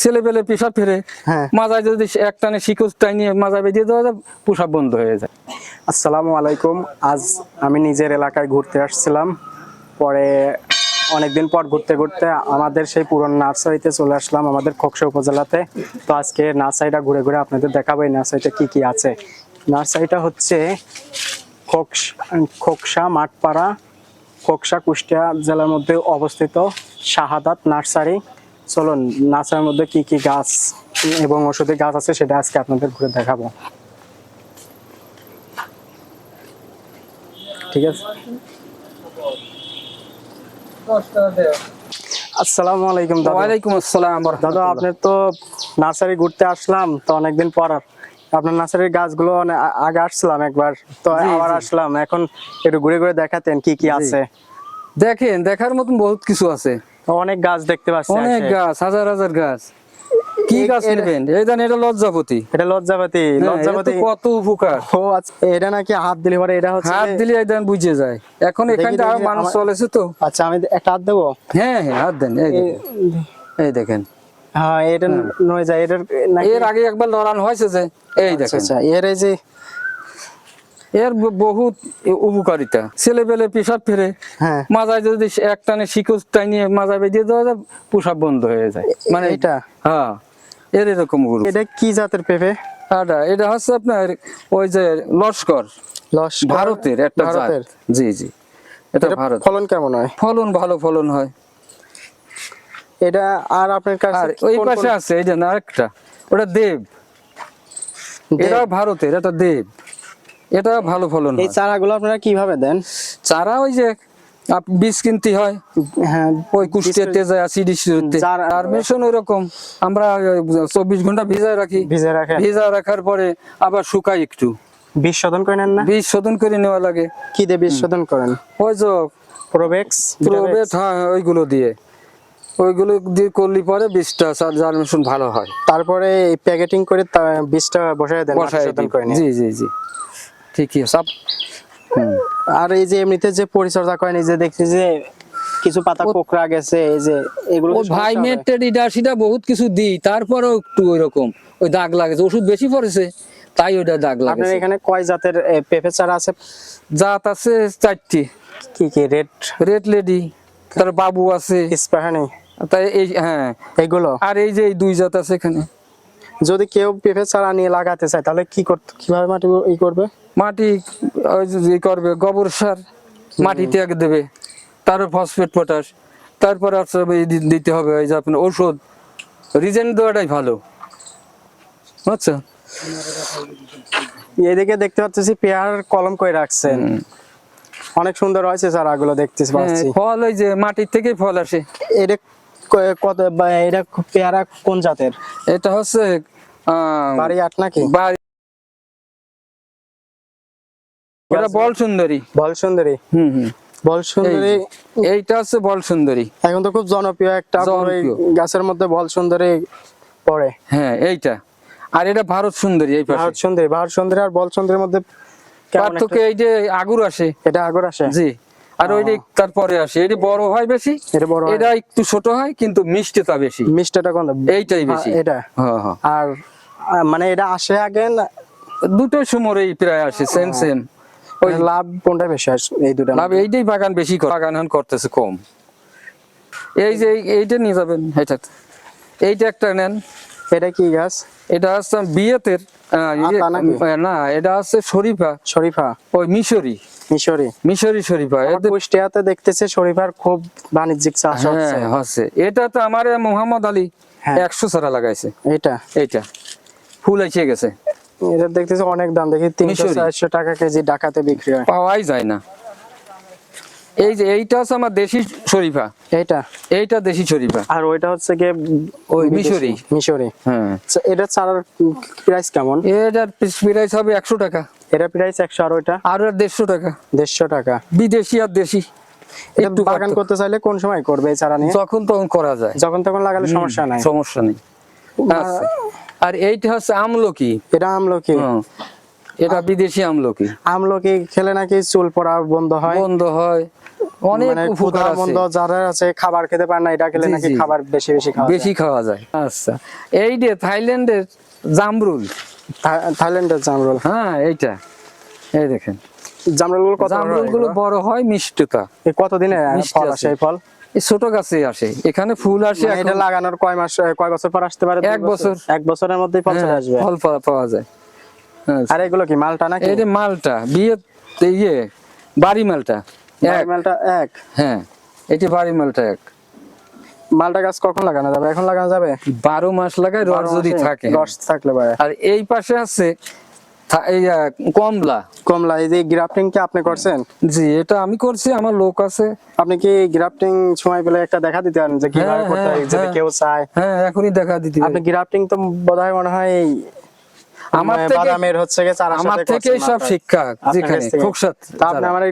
ছেলে পেলে পেশাব ফেরে। হ্যাঁ। মাজায় যদি এক টানে শিকড় টাইনিয়ে মাজায় বেঁধে দেওয়া যায় পেশাব বন্ধ হয়ে যায়। আসসালামু আলাইকুম। আজ আমি নিজের এলাকায় ঘুরতে আসছিলাম। পরে অনেকদিন পর ঘুরতে ঘুরতে আমাদের সেই পুরনো নার্সারিতে চলে আসলাম আমাদের খোকসা উপজেলাতে। তো আজকে নার্সারিটা ঘুরে ঘুরে আপনাদের দেখাবো এই নার্সারিটা কি কি আছে। নার্সারিটা হচ্ছে খোকস খোকসা মাঠপাড়া খোকসা কুষ্টিয়া জেলার মধ্যে অবস্থিত শাহাদাত নার্সারি। চলুন নার্সারির মধ্যে কি কি গাছ এবং ওষুধি গাছ আছে সেটা আজকে আপনাদের ঘুরে দেখাবো। ঠিক আছে? আসসালামু আলাইকুম দাদা। ওয়ালাইকুম আসসালাম দাদা আপনার তো নার্সারি ঘুরতে আসলাম তো অনেকদিন পর আপনার নার্সারির গাছগুলো আগে আসছিলাম একবার তো আবার আসলাম। এখন একটু ঘুরে ঘুরে দেখাতেন কি কি আছে। দেখেন দেখার মতন বহুত কিছু আছে। অনেক গাছ দেখতে পাচ্ছি অনেক গাছ হাজার হাজার গাছ। কি গাছ এটা- নেবেন? এই এটা লজ্জাপতি। এটা লজ্জাপতি হ্যাঁ, এটা লজ্জাপতি। কত উপকার। ও আচ্ছা এটা নাকি হাত দিলে পরে এটা হচ্ছে হাত দিলে এই দেন বুঝে যায়। এখন এখানটা দেখি, মানুষ চলেছে তো। আচ্ছা আমি একটা হাত দেবো? হ্যাঁ হ্যাঁ হাত দেন এই দেখেন, এই দেখেন। হ্যাঁ এটা নয় যায় এটার এর আগে একবার লড়ানো হয়েছে যে এই আচ্ছা, দেখেন। আচ্ছা এর এই যে এর ব- বহুত উপকারিতা। ছেলে পেলে পেশাব ফেরে। হ্যাঁ। মাজায় যদি এক টানে শিকড় টাইনিয়ে মাজায় বেঁধে দেওয়া যায় পেশাব বন্ধ হয়ে যায়। মানে এটা? হ্যাঁ এর এরকম গুরু। এটা কি জাতের পেঁপে? এটা এটা হচ্ছে আপনার ওই যে লস্কর। লস ভারতের একটা জাত। জি জি। এটা ভারত। ফলন কেমন হয়? ফলন ভালো ফলন হয়। এটা আর আপনার কাছে ওই পাশে আছে এই যে না একটা ওটা দেব। দেব? এটা ভারতের এটা দেব। এটা ভালো ফলন এই হয়। চারাগুলো আপনারা কীভাবে দেন? চারা ওই যে বীজ কিনতে হয়। হ্যাঁ ওই কুষ্টিয়াতে যায় সিডি যারা- আর মেশন ওই রকম আমরা চব্বিশ ঘণ্টা ভিজায় রাখি। ভিজে রাখেন। ভিজা রাখার পরে আবার শুকাই একটু। বীজ শোধন করে নেন না? বীজ শোধন করে নেওয়া লাগে। কি দিয়ে বীজ শোধন করেন? ওই যে প্রোবেক্স প্রোবেট হ্যাঁ ওইগুলো দিয়ে। ওইগুলো দিয়ে করলে পরে বীজটা জার্মেশন ভালো হয়। তারপরে প্যাকেটিং করে বীজটা বসায় দেন বসায়। জি জি জি। ঠিকই আপ- আর এই যে এমনিতে যে পরিচর্যা করেন এই যে দেখছি যে কিছু পাতা কোকড়া গেছে এই যে এগুলো ভাই? মেটেড এটা বহুত কিছু দিই তারপরেও একটু ওই রকম ওই দাগ লাগেছে। ওষুধ বেশি পড়েছে তাই ওটা দাগ লাগে আপনার এখানে কয় জাতের পেঁপে চারা আছে? জাত আছে চারটি। কি কি রেড? রেড লেডি তার বাবু আছে। স্পাহানি তাই এই হ্যাঁ। এগুলো আর এই যে এই দুই জাত আছে এখানে। যদি কেউ পেঁপে চারা নিয়ে লাগাতে চায় তাহলে কি করতে কীভাবে মাটি ই করবে? মাটি ওই যে করবে গোবর সার মাটিতে আগে দেবে তারপর ফসফেট পটাশ তারপর ওই দিতে হবে ওই যে আপনার ওষুধ রিজেন্ট দেওয়াটাই ভালো। আচ্ছা। এদিকে দেখতে পাচ্ছি পেয়ার কলম করে রাখছেন। অনেক সুন্দর হয়েছে চারাগুলো দেখতে পাচ্ছি। ফল ওই যে মাটির থেকেই ফল আসে। এটা কত বা এটা পেয়ারা কোন জাতের? এটা হচ্ছে বাড়ি আট নাকি? বাড়ি এটা বল সুন্দরী। বল সুন্দরী। হুম হুম। বল সুন্দরী। এইটা হচ্ছে বল সুন্দরী। এখন তো খুব জনপ্রিয় একটা গাছের মধ্যে বল সুন্দরী পড়ে। হ্যাঁ এইটা। আর এটা ভারত সুন্দরী এই পাশে। ভারত সুন্দরী ভারত সুন্দরী আর বল সুন্দরীর মধ্যে পার্থক্য এই যে আগুর আসে। এটা আগর আসে। জি। আর ওইটা তারপরে আসে। এটা বড় হয় বেশি। এটা বড় এটা একটু ছোট হয় কিন্তু মিষ্টিটা বেশি। মিষ্টিটা কোন এইটাই বেশি। এটা। হ্যাঁ হ্যাঁ। আর মানে এটা আসে আগে না দুটোই সমরেই প্রায় আসে সেম সেম ওই লাভ কোনটা বেশি এই দুটা লাভ এইটাই বাগান বেশি করে। বাগান করতেছে কম। এই যে এইটা নিয়ে যাবেন এটা এইটা একটা নেন। এটা কি গাছ? এটা হচ্ছে বিয়েতের ইয়ে, না এটা হচ্ছে শরীফা। শরীফা? ওই মিশরি। মিশরি? মিশরি শরীফা। কুষ্টিয়াতে দেখতেছে শরীফার খুব বাণিজ্যিক চাষ হচ্ছে হ্যাঁ হচ্ছে। এটা তো আমার মোহাম্মদ আলী হ্যাঁ। একশো চারা লাগাইছে। এটা এইটা। ফুল এসে গেছে। এটা দেখতেছে অনেক দাম। দেখি তিনশো। চারশো টাকা কেজি ঢাকাতে বিক্রি হয়। পাওয়াই যায় না। এই যে এইটা হচ্ছে আমার দেশি শরীফা। এইটা? এইটা দেশি শরীফা। আর ওইটা হচ্ছে গিয়ে ওই মিশরি। মিশরি। হ্যাঁ। আচ্ছা, এটা চারার প্রাইস কেমন? এটার প্রাইস হবে একশো টাকা। এটা প্রাইস একশো আর ওইটা? আর দেড়শো টাকা। দেড়শো টাকা। বিদেশি আর দেশি। একটু বাগান করতে চাইলে কোন সময় করবে এই চারা নিয়ে? যখন তখন করা যায়। যখন তখন লাগালে সমস্যা নাই। সমস্যা নেই। আচ্ছা। আর এইটা হচ্ছে আমলকি। এটা আমলকি। এটা বিদেশি আমলকি। আমলকি খেলে নাকি চুল পড়া বন্ধ হয়? বন্ধ হয়। অনেক মানে উপকার আছে। যারা আছে খাবার খেতে পারে না এটা খেলে নাকি খাবার বেশি বেশি খাওয়া বেশি খাওয়া যায়। আচ্ছা। এই যে থাইল্যান্ডের জামরুল। থাইল্যান্ডের জামরুল। হ্যাঁ এইটা। এই দেখেন। কত বড় হয় মিষ্টতা। কতদিনে ফল আসে এই ফল? ছোট গাছে আসে। এখানে ফুল আসে মানে এটা লাগানোর কয় মাস কয় বছর পর আসতে পারে? এক বছর। এক বছরের মধ্যেই ফল চলে হ্যাঁ, আসবে? ফল পাওয়া- যায়। আচ্ছা। আর এগুলো কি মালটা নাকি? এই যে মালটা বিয়ে ইয়ে বাড়ি মালটা এক। মালটা এক? হ্যাঁ এটি বাড়ি মালটা এক। মালটা গাছ কখন লাগানো যাবে? এখন লাগানো যাবে? বারো মাস লাগায় রস যদি থাকে। রস থাকলে আর এই পাশে আছে কমলা। কমলা এই যে গ্রাফটিং কি আপনি করছেন? জি এটা আমি করছি আমার লোক আছে। আপনি কি গ্রাফটিং সময় পেলে একটা দেখা দিতে পারেন যে কীভাবে হ্যাঁ, করতে হয় হ্যাঁ, যদি হ্যাঁ। কেউ চায়? হ্যাঁ এখনই দেখা দিতে আপনি গ্রাফটিং তো বোধহয় মনে হয় আমার মানে থেকে- বাদামের হচ্ছে আমার থেকে সব শিক্ষা যেখানে তা আপনি আমার